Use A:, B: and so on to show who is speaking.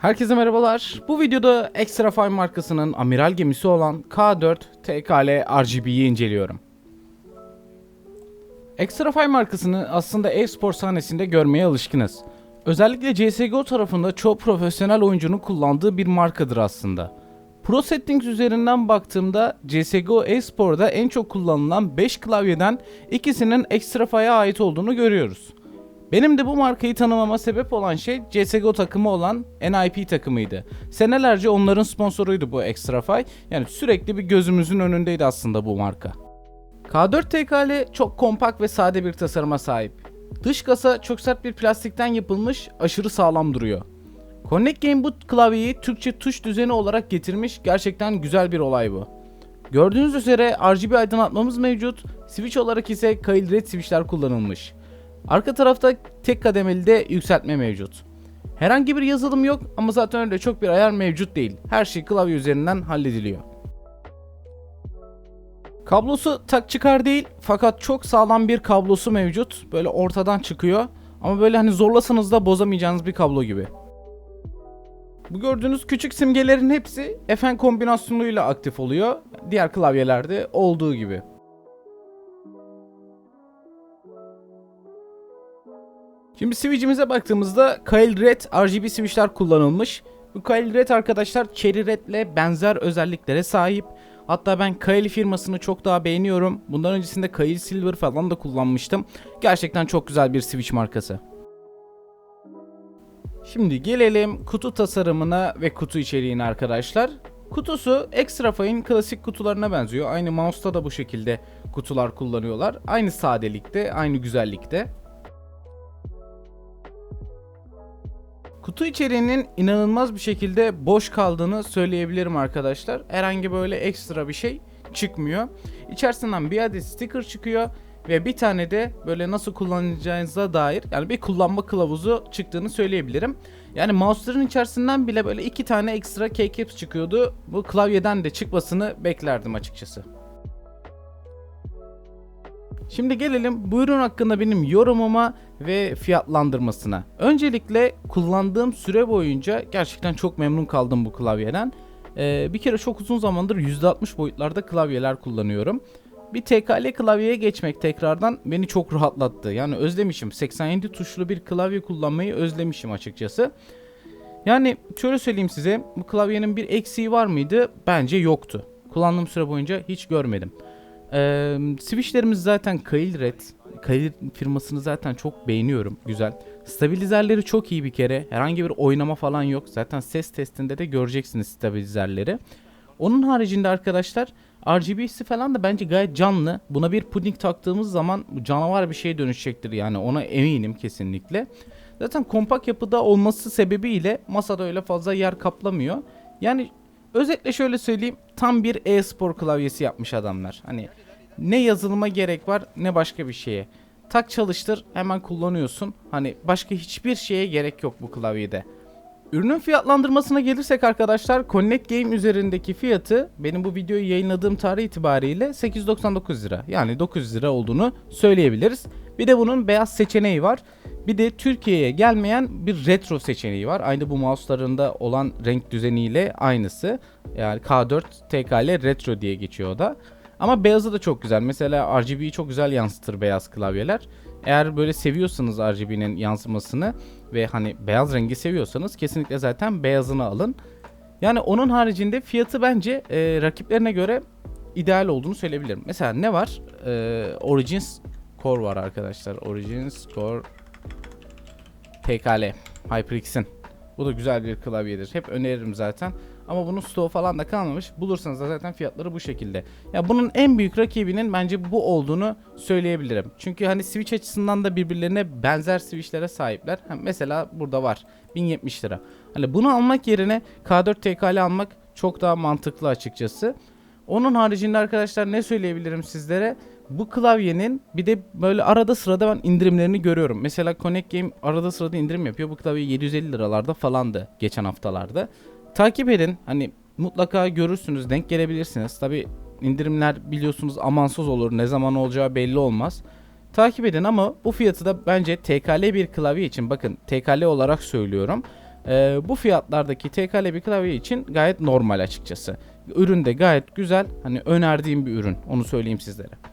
A: Herkese merhabalar. Bu videoda Extra Fine markasının amiral gemisi olan K4 TKL RGB'yi inceliyorum. Extra Fine markasını aslında e-spor sahnesinde görmeye alışkınız. Özellikle CSGO tarafında çoğu profesyonel oyuncunun kullandığı bir markadır aslında. Pro Settings üzerinden baktığımda CSGO e-sporda en çok kullanılan 5 klavyeden ikisinin Extra Fire'a ait olduğunu görüyoruz. Benim de bu markayı tanımama sebep olan şey CSGO takımı olan NIP takımıydı. Senelerce onların sponsoruydu bu Extrafy. Yani sürekli bir gözümüzün önündeydi aslında bu marka. K4 TKL çok kompakt ve sade bir tasarıma sahip. Dış kasa çok sert bir plastikten yapılmış, aşırı sağlam duruyor. Connect Game bu klavyeyi Türkçe tuş düzeni olarak getirmiş, gerçekten güzel bir olay bu. Gördüğünüz üzere RGB aydınlatmamız mevcut, switch olarak ise Kail Red switchler kullanılmış. Arka tarafta tek kademeli de yükseltme mevcut. Herhangi bir yazılım yok ama zaten öyle çok bir ayar mevcut değil. Her şey klavye üzerinden hallediliyor. Kablosu tak çıkar değil fakat çok sağlam bir kablosu mevcut. Böyle ortadan çıkıyor ama böyle hani zorlasanız da bozamayacağınız bir kablo gibi. Bu gördüğünüz küçük simgelerin hepsi FN kombinasyonuyla aktif oluyor. Diğer klavyelerde olduğu gibi. Şimdi switch'imize baktığımızda Kail Red RGB switch'ler kullanılmış. Bu Kail Red arkadaşlar Cherry Red ile benzer özelliklere sahip. Hatta ben Kail firmasını çok daha beğeniyorum. Bundan öncesinde Kail Silver falan da kullanmıştım. Gerçekten çok güzel bir switch markası. Şimdi gelelim kutu tasarımına ve kutu içeriğine arkadaşlar. Kutusu Extra Fine'in klasik kutularına benziyor. Aynı mouse'ta da bu şekilde kutular kullanıyorlar. Aynı sadelikte, aynı güzellikte. Kutu içeriğinin inanılmaz bir şekilde boş kaldığını söyleyebilirim arkadaşlar. Herhangi böyle ekstra bir şey çıkmıyor. İçerisinden bir adet sticker çıkıyor ve bir tane de böyle nasıl kullanacağınıza dair yani bir kullanma kılavuzu çıktığını söyleyebilirim. Yani mouse'ların içerisinden bile böyle iki tane ekstra keycaps çıkıyordu. Bu klavyeden de çıkmasını beklerdim açıkçası. Şimdi gelelim bu ürün hakkında benim yorumuma ve fiyatlandırmasına. Öncelikle kullandığım süre boyunca gerçekten çok memnun kaldım bu klavyeden. Ee, bir kere çok uzun zamandır %60 boyutlarda klavyeler kullanıyorum. Bir TKL klavyeye geçmek tekrardan beni çok rahatlattı. Yani özlemişim. 87 tuşlu bir klavye kullanmayı özlemişim açıkçası. Yani şöyle söyleyeyim size. Bu klavyenin bir eksiği var mıydı? Bence yoktu. Kullandığım süre boyunca hiç görmedim. Ee, switchlerimiz zaten Kail Red. Kail firmasını zaten çok beğeniyorum. Güzel. Stabilizerleri çok iyi bir kere. Herhangi bir oynama falan yok. Zaten ses testinde de göreceksiniz stabilizerleri. Onun haricinde arkadaşlar RGB'si falan da bence gayet canlı. Buna bir puding taktığımız zaman canavar bir şeye dönüşecektir yani ona eminim kesinlikle. Zaten kompakt yapıda olması sebebiyle masada öyle fazla yer kaplamıyor. Yani Özetle şöyle söyleyeyim. Tam bir e-spor klavyesi yapmış adamlar. Hani ne yazılıma gerek var ne başka bir şeye. Tak çalıştır hemen kullanıyorsun. Hani başka hiçbir şeye gerek yok bu klavyede. Ürünün fiyatlandırmasına gelirsek arkadaşlar Connect Game üzerindeki fiyatı benim bu videoyu yayınladığım tarih itibariyle 899 lira. Yani 900 lira olduğunu söyleyebiliriz. Bir de bunun beyaz seçeneği var. Bir de Türkiye'ye gelmeyen bir retro seçeneği var. Aynı bu mouse'larında olan renk düzeniyle aynısı. Yani K4 TKL retro diye geçiyor o da. Ama beyazı da çok güzel. Mesela RGB'yi çok güzel yansıtır beyaz klavyeler. Eğer böyle seviyorsanız RGB'nin yansımasını ve hani beyaz rengi seviyorsanız kesinlikle zaten beyazını alın. Yani onun haricinde fiyatı bence e, rakiplerine göre ideal olduğunu söyleyebilirim. Mesela ne var? E, Origins Core var arkadaşlar. Origins Core TKL HyperX'in. Bu da güzel bir klavyedir. Hep öneririm zaten. Ama bunun stoğu falan da kalmamış. Bulursanız da zaten fiyatları bu şekilde. Ya bunun en büyük rakibinin bence bu olduğunu söyleyebilirim. Çünkü hani switch açısından da birbirlerine benzer switchlere sahipler. Ha, mesela burada var. 1070 lira. Hani bunu almak yerine K4 TKL almak çok daha mantıklı açıkçası. Onun haricinde arkadaşlar ne söyleyebilirim sizlere? Bu klavyenin bir de böyle arada sırada ben indirimlerini görüyorum. Mesela Connect Game arada sırada indirim yapıyor. Bu klavye 750 liralarda falandı geçen haftalarda. Takip edin. Hani mutlaka görürsünüz, denk gelebilirsiniz. Tabi indirimler biliyorsunuz amansız olur. Ne zaman olacağı belli olmaz. Takip edin ama bu fiyatı da bence TKL bir klavye için bakın TKL olarak söylüyorum. Ee, bu fiyatlardaki TKL bir klavye için gayet normal açıkçası. Ürün de gayet güzel. Hani önerdiğim bir ürün. Onu söyleyeyim sizlere.